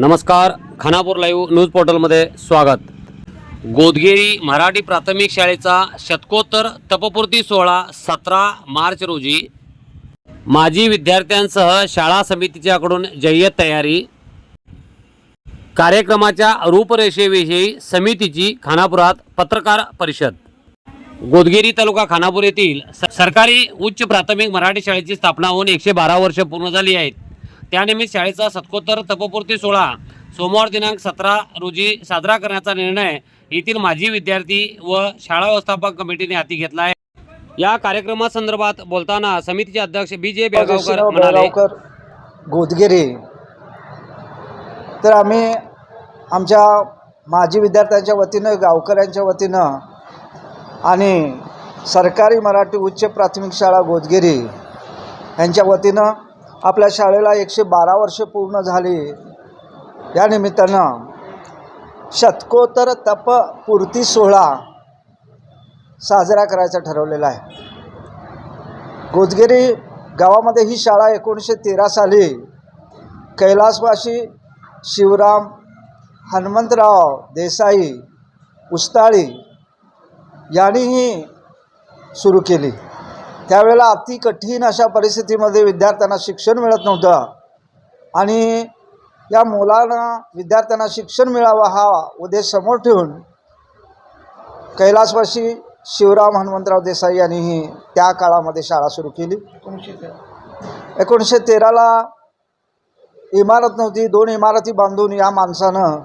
नमस्कार Khanapur live news पोर्टलमध्ये स्वागत. गोदगेरी मराठी प्राथमिक शाळेचा शतकोत्तर तपपूर्ती सोहळा सतरा मार्च रोजी. माजी विद्यार्थ्यांसह शाळा समितीच्याकडून जय्यत तयारी. कार्यक्रमाच्या रूपरेषेविषयी समितीची खानापुरात पत्रकार परिषद. गोदगेरी तालुका खानापूर येथील स- सरकारी उच्च प्राथमिक मराठी शाळेची स्थापना होऊन एकशे बारा वर्ष पूर्ण झाली आहेत. त्यानिमित्त शाळेचा सत्कोत्तर तपपूर्ती सोहळा सोमवार दिनांक सतरा रोजी साजरा करण्याचा निर्णय येथील माजी विद्यार्थी व शाळा व्यवस्थापक कमिटीने हाती घेतला आहे. या कार्यक्रमासंदर्भात बोलताना समितीचे अध्यक्ष बी जे बेळगावकर म्हणाले गोदगिरी. तर आम्ही आमच्या माजी विद्यार्थ्यांच्या वतीनं गावकऱ्यांच्या वतीनं आणि सरकारी मराठी उच्च प्राथमिक शाळा गोदगिरी यांच्या वतीनं आपल्या शाळेला एकशे बारा वर्ष पूर्ण झाली. या निमित्तानं शतकोत्तर तप पूर्ती सोहळा साजरा करायचा ठरवलेला आहे. गोदगिरी गावामध्ये ही शाळा एकोणीसशे तेरा साली कैलासवासी शिवराम हनुमंतराव देसाई उस्ताळी यांनीही सुरू केली. त्यावेळेला अति कठीण अशा परिस्थितीमध्ये विद्यार्थ्यांना शिक्षण मिळत नव्हतं. आणि या मुलांना विद्यार्थ्यांना शिक्षण मिळावं हा उद्देश समोर ठेवून कैलासवासी शिवराम हनुमंतराव देसाई यांनीही त्या काळामध्ये शाळा सुरू केली. एकोणीसशे तेराला इमारत नव्हती दोन इमारती बांधून या माणसानं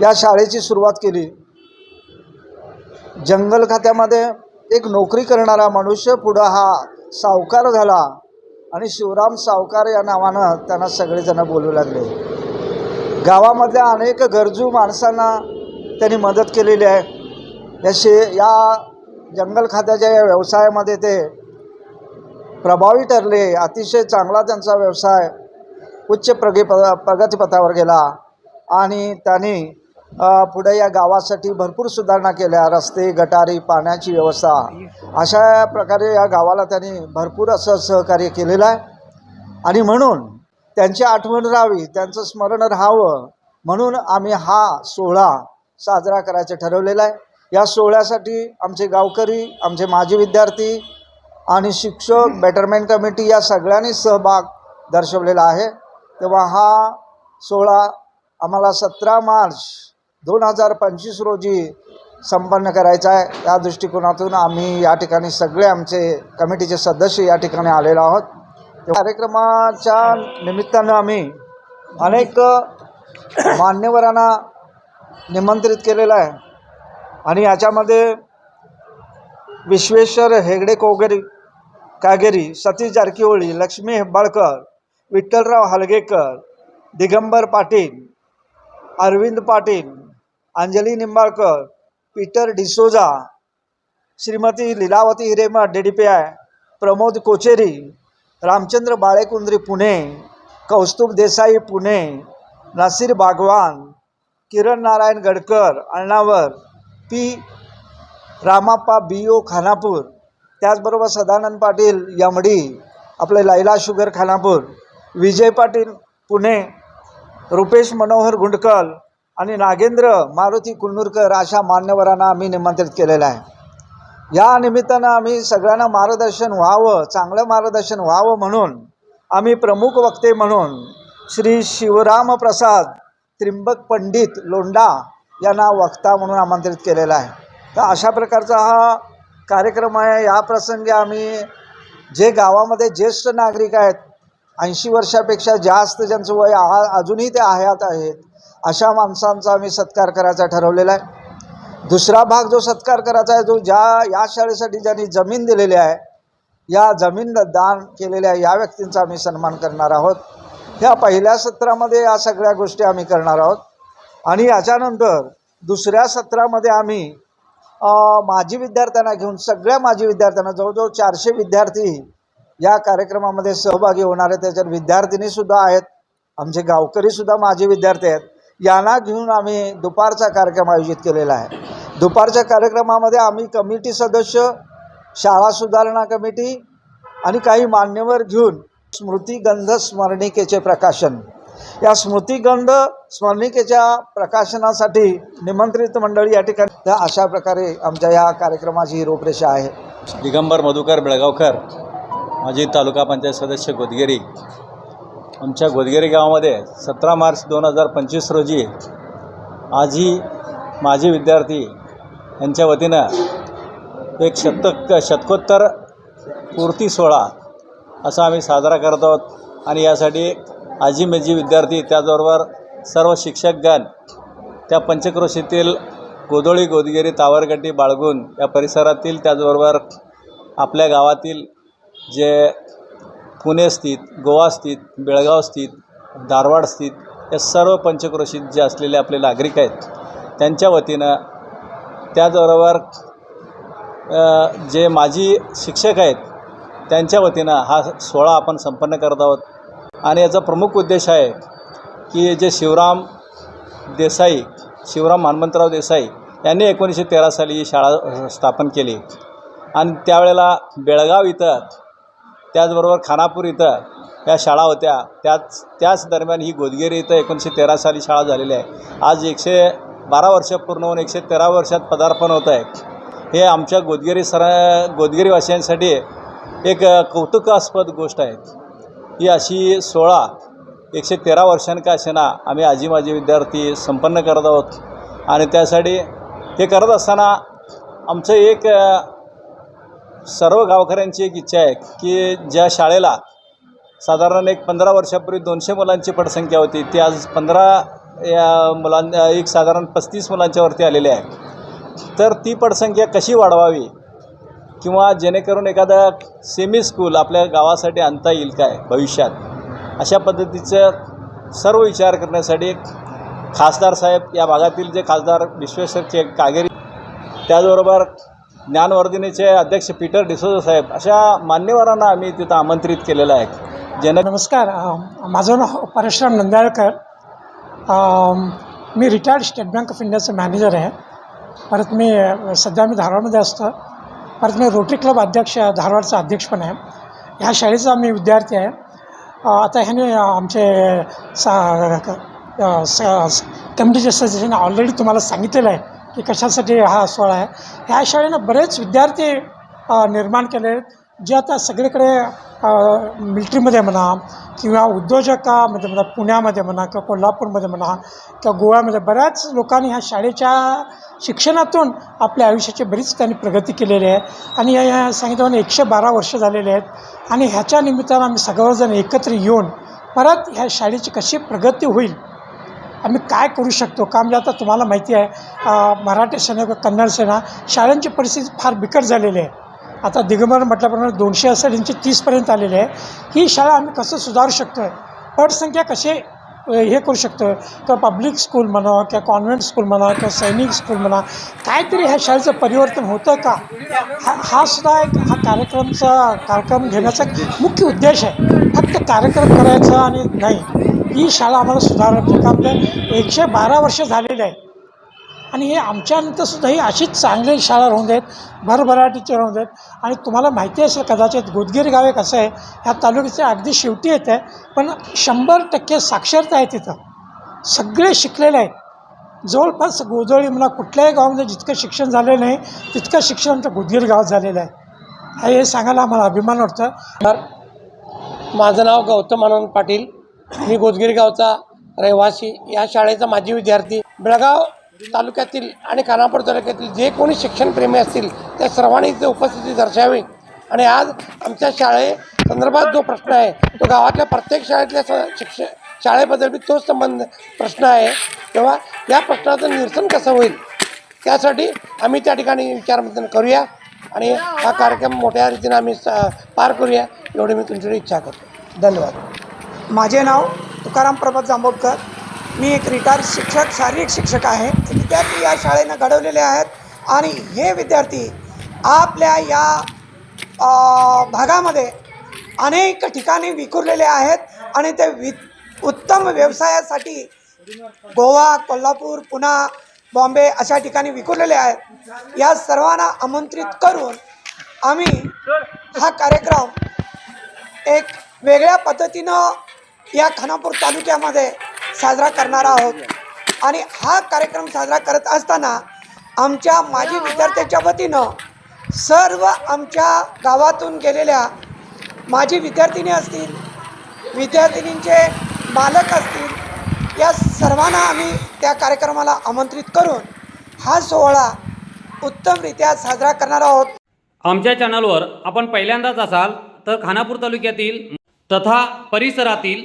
या शाळेची सुरुवात केली. जंगल खात्यामध्ये एक नोकरी करणारा मनुष्य पुढं हा सावकार झाला आणि शिवराम सावकार या नावानं त्यांना सगळेजण बोलू लागले. गावामधल्या अनेक गरजू माणसांना त्यांनी मदत केलेली आहे. या शे या जंगल खात्याच्या या व्यवसायामध्ये ते प्रभावी ठरले. अतिशय चांगला त्यांचा व्यवसाय उच्च प्रगे प्रगतीपथावर गेला आणि त्यांनी पुढे या गावासाठी भरपूर सुधारणा केल्या. रस्ते गटारी पाण्याची व्यवस्था. अशा प्रकारे या गावाला त्यांनी भरपूर असं सहकार्य केलेलं आहे. आणि म्हणून त्यांची आठवण राहावी त्यांचं स्मरण राहावं. म्हणून आम्ही हा सोहळा साजरा करायचं ठरवलेला आहे. या सोहळ्यासाठी आमचे गावकरी आमचे माजी विद्यार्थी आणि शिक्षक बेटरमेंट कमिटी या सगळ्यांनी सहभाग दर्शवलेला आहे. तेव्हा हा सोहळा आम्हाला सतरा मार्च दोन हजार पंचवीस रोजी संपन्न करायचा आहे. या दृष्टिकोनातून आम्ही या ठिकाणी सगळे आमचे कमिटीचे सदस्य या ठिकाणी आलेलो आहोत. कार्यक्रमाच्या निमित्तानं आम्ही अनेक मान्यवरांना निमंत्रित केलेलं आहे. आणि याच्यामध्ये Vishweshwar Hegde Kogari Kageri Satish Jarkiholi Lakshmi Hebbalkar Vitthalrao Halgekar Digambar Patil Arvind Patil Anjali Nimbalkar Peter D'Souza Shrimati Leelavati Hirema D D P I Pramod Kocheri Ramchandra Balekundri Pune Kaustubh Desai Pune Nasir Bagwan Kiran Narayan Gadkar Annavar P. Ramappa B. O. Khanapur त्याचबरोबर Sadanand Patil MD आपले Laila sugar Khanapur Vijay Patil Pune Rupesh Manohar Gundkal आणि नागेंद्र मारुती कुलनूरकर अशा मान्यवरांना आम्ही निमंत्रित केलेलं आहे. या निमित्तानं आम्ही सगळ्यांना मार्गदर्शन व्हावं चांगलं मार्गदर्शन व्हावं म्हणून आम्ही प्रमुख वक्ते म्हणून श्री शिवराम प्रसाद त्रिंबक पंडित लोंडा यांना वक्ता म्हणून आमंत्रित केलेला आहे. तर अशा प्रकारचा हा कार्यक्रम आहे. या प्रसंगी आम्ही जे गावामध्ये ज्येष्ठ नागरिक आहेत ऐंशी वर्षापेक्षा जास्त ज्यांचं वय आ अजूनही ते आहात आहेत अशा माणसांचा आम्ही सत्कार करायचा ठरवलेला आहे. दुसरा भाग जो सत्कार करायचा आहे जो ज्या या शाळेसाठी ज्यांनी जमीन दिलेली आहे या जमीन दान केलेल्या या व्यक्तींचा आम्ही सन्मान करणार आहोत. ह्या पहिल्या सत्रामध्ये या सगळ्या गोष्टी आम्ही करणार आहोत. आणि याच्यानंतर दुसऱ्या सत्रामध्ये आम्ही माजी विद्यार्थ्यांना घेऊन सगळ्या माजी विद्यार्थ्यांना जवळजवळ चारशे विद्यार्थी या कार्यक्रमामध्ये सहभागी होणार आहेत त्याच्यात विद्यार्थिनीसुद्धा आहेत. आमचे गावकरीसुद्धा माजी विद्यार्थी आहेत. यांना घेऊन आम्ही दुपारचा कार्यक्रम आयोजित केलेला आहे. दुपारच्या कार्यक्रमामध्ये आम्ही कमिटी सदस्य शाळा सुधारणा कमिटी आणि काही मान्यवर घेऊन स्मृतिगंध स्मरणिकेचे प्रकाशन. या स्मृतिगंध स्मरणिकेच्या प्रकाशनासाठी निमंत्रित मंडळी या ठिकाणी अशा प्रकारे आमच्या या कार्यक्रमाची ही रूपरेषा आहे. दिगंबर मधुकर बेळगावकर माजी तालुका पंचायत सदस्य गोदगिरी आमच्या गोदगेरी गावामध्ये सतरा मार्च दोन हजार पंचवीस रोजी आजही माजी विद्यार्थी यांच्या वतीनं एक शतक शतकोत्तर पूर्ती सोहळा असा आम्ही साजरा करत आहोत. आणि यासाठी आजी मेजी विद्यार्थी त्याचबरोबर सर्व शिक्षकगण त्या पंचक्रोशीतील गोदोळी गोदगिरी तावरगट्टी बाळगून या परिसरातील त्याचबरोबर आपल्या गावातील जे पुणे स्थित गोवा स्थित बेळगाव स्थित धारवाड स्थित या सर्व पंचक्रोशीत जे असलेले आपले नागरिक आहेत त्यांच्या वतीनं त्याचबरोबर जे माजी शिक्षक आहेत त्यांच्या वतीनं हा सोहळा आपण संपन्न करत आहोत. आणि याचा प्रमुख उद्देश आहे की जे शिवराम देसाई शिवराम हनुमंतराव देसाई यांनी एकोणीसशे तेरा साली ही शाळा स्थापन केली. आणि त्यावेळेला बेळगाव इथं त्याचबरोबर खानापूर इथं या शाळा होत्या. त्याच त्याच दरम्यान ही गोदगेरी इथं एकोणीसशे तेरा साली शाळा झालेली आहे. आज एकशे बारा वर्ष पूर्ण होऊन एकशे तेरा वर्षात पदार्पण होत आहे. हे आमच्या गोदगेरी सर गोदगिरीवासियांसाठी एक कौतुकास्पद गोष्ट आहे. ही अशी सोळा एकशे तेरा वर्षांका असेना आम्ही आजी माजी विद्यार्थी संपन्न करत आहोत. आणि त्यासाठी हे करत असताना आमचं एक सर्व गावकऱ्यांची एक इच्छा आहे की ज्या शाळेला साधारण एक पंधरा वर्षापूर्वी दोनशे मुलांची पटसंख्या होती ती आज पंधरा या मुलां एक साधारण पस्तीस मुलांच्यावरती आलेली आहे. तर ती पटसंख्या कशी वाढवावी किंवा जेणेकरून एखादा सेमी स्कूल आपल्या गावासाठी आणता येईल काय भविष्यात? अशा पद्धतीचं सर्व विचार करण्यासाठी खासदार साहेब या भागातील जे खासदार विश्वेश्वर के कागेरी त्याचबरोबर ज्ञानवर्धिनीचे अध्यक्ष पीटर डिसोजा साहेब अशा मान्यवरांना आम्ही तिथं आमंत्रित केलेलं आहे. जेणे नमस्कार. माझं नाव परशुराम नंदाळकर. मी रिटायर्ड स्टेट बँक ऑफ इंडियाचं मॅनेजर आहे. परत मी सध्या मी धारवाडमध्ये असतो. परत मी रोटरी क्लब अध्यक्ष धारवाडचा अध्यक्ष पण आहे. ह्या शाळेचा मी विद्यार्थी आहे. आता ह्याने आमचे सा कमिटीचे सजेशन ऑलरेडी तुम्हाला सांगितलेलं आहे. की कशासाठी हा सोहळा आहे? ह्या शाळेनं बरेच विद्यार्थी निर्माण केले आहेत. जे आता सगळीकडे मिल्ट्रीमध्ये म्हणा किंवा उद्योजकामध्ये म्हणा पुण्यामध्ये म्हणा किंवा कोल्हापूरमध्ये म्हणा किंवा गोव्यामध्ये बऱ्याच लोकांनी ह्या शाळेच्या शिक्षणातून आपल्या आयुष्याची बरीच त्यांनी प्रगती केलेली आहे. आणि या या एकशे बारा वर्ष झालेले आहेत. आणि ह्याच्या निमित्तानं आम्ही सर्वजण एकत्र येऊन परत ह्या शाळेची कशी प्रगती होईल आम्ही काय करू शकतो? का म्हणजे आता तुम्हाला माहिती आहे मराठी सेना किंवा कन्नड सेना शाळांची परिस्थिती फार बिकट झालेली आहे. आता दिगंबर म्हटल्याप्रमाणे दोनशे असेल तीसपर्यंत आलेली आहे. ही शाळा आम्ही कसं सुधारू शकतो आहे पटसंख्या कसे हे करू शकतो किंवा पब्लिक स्कूल म्हणा किंवा कॉन्व्हेंट स्कूल म्हणा किंवा सैनिक स्कूल म्हणा काहीतरी ह्या शाळेचं परिवर्तन होतं का? हा हा सुद्धा एक हा कार्यक्रमचा कार्यक्रम घेण्याचा मुख्य उद्देश आहे. फक्त कार्यक्रम करायचा आणि नाही. ही शाळा आम्हाला सुधारायची काम म्हणजे एकशे बारा वर्ष झालेले आहे. आणि हे आमच्यानंतरसुद्धा ही अशीच चांगली शाळा राहून देत भरभराटीचे राहून देत. आणि तुम्हाला माहिती असेल कदाचित गोदगीर गाव एक असं आहे ह्या तालुक्याच्या अगदी शेवटी येत आहे पण शंभर टक्के साक्षरता आहे तिथं. सगळे शिकलेले आहेत. जवळपास गोजोळी म्हणा कुठल्याही गावामध्ये जितकं शिक्षण झालेलं नाही तितकं शिक्षण आमचं गुदगीर गावात झालेलं आहे. हे सांगायला आम्हाला अभिमान वाटतं. माझं नाव गौतम आनंद पाटील. मी गोदगिरी गावचा रहिवासी या शाळेचा माजी विद्यार्थी. बेळगाव तालुक्यातील आणि खानापूर तालुक्यातील जे कोणी शिक्षणप्रेमी असतील त्या सर्वांनी इथे उपस्थिती दर्शावी आणि आज आमच्या शाळे संदर्भात जो प्रश्न आहे तो गावातल्या प्रत्येक शाळेतल्या स शिक्ष शाळेबद्दल बी तोच संबंध प्रश्न आहे. तेव्हा या प्रश्नाचं निरसन कसं होईल त्यासाठी आम्ही त्या ठिकाणी विचारमंथन करूया आणि हा कार्यक्रम मोठ्या रीतीने आम्ही स- पार करूया एवढी मी तुमच्याकडे इच्छा करतो. धन्यवाद. माझे नाव तुकाराम प्रभात जांभोटकर मी एक रिटायर्ड शिक्षक शारीरिक शिक्षक आहे. विद्यार्थी या शाळेनं घडवलेले आहेत. आणि हे विद्यार्थी आपल्या या भागामध्ये अनेक ठिकाणी विखुरलेले आहेत. आणि ते वि उत्तम व्यवसायासाठी गोवा कोल्हापूर पुणा बॉम्बे अशा ठिकाणी विखुरलेले आहेत. या सर्वांना आमंत्रित करून आम्ही हा कार्यक्रम एक वेगळ्या पद्धतीनं या खानापूर तालुक्यामध्ये साजरा करणार आहोत. आणि हा कार्यक्रम साजरा करत असताना आमच्या माजी विद्यार्थ्याच्या वतीनं सर्व आमच्या गावातून गेलेल्या माजी विद्यार्थिनी असतील विद्यार्थिनींचे मालक असतील या सर्वांना आम्ही त्या कार्यक्रमाला आमंत्रित करून हा सोहळा उत्तमरित्या साजरा करणार आहोत. आमच्या चॅनलवर आपण पहिल्यांदाच असाल तर खानापूर तालुक्यातील तथा परिसरातील